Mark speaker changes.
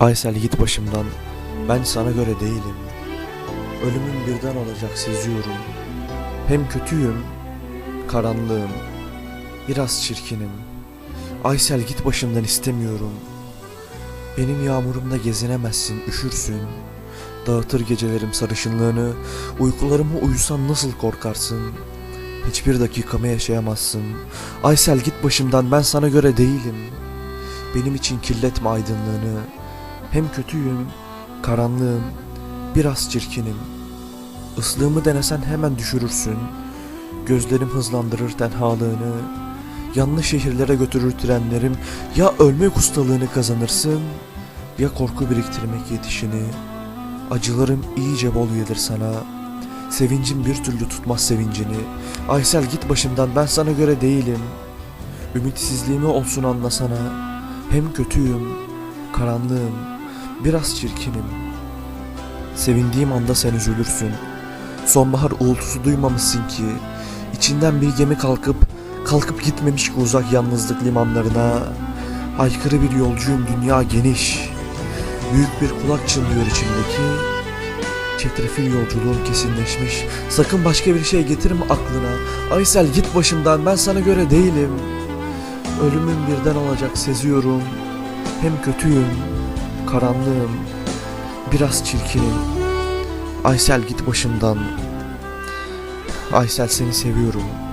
Speaker 1: Aysel git başımdan, ben sana göre değilim. Ölümüm birden olacak seziyorum. Hem kötüyüm, karanlığım, biraz çirkinim. Aysel git başımdan istemiyorum. Benim yağmurumda gezinemezsin, üşürsün. Dağıtır gecelerim sarışınlığını, uykularımı uyusam nasıl korkarsın?'' Hiçbir dakikamı yaşayamazsın. Aysel git başımdan ben sana göre değilim. Benim için kirletme aydınlığını. Hem kötüyüm, karanlığım, biraz çirkinim. Islığımı denesen hemen düşürürsün. Gözlerim hızlandırır tenhalığını. Yanlış şehirlere götürür trenlerim. Ya ölmek ustalığını kazanırsın, ya korku biriktirmek yetişini. Acılarım iyice bol gelir sana. Sevincim bir türlü tutmaz sevincini. Aysel git başımdan ben sana göre değilim. Ümitsizliğimi olsun anlasana. Hem kötüyüm, karanlığım, biraz çirkinim. Sevindiğim anda sen üzülürsün. Sonbahar uğultusu duymamışsın ki. İçinden bir gemi kalkıp, kalkıp gitmemiş ki uzak yalnızlık limanlarına. Aykırı bir yolcuyum dünya geniş. Büyük bir kulak çınlıyor içimdeki. Çetrefil yolculuğum kesinleşmiş. Sakın başka bir şey getirme aklına. Aysel git başımdan ben sana göre değilim. Ölümün birden olacak seziyorum. Hem kötüyüm, karanlığım, biraz çirkinim. Aysel git başımdan. Aysel seni seviyorum.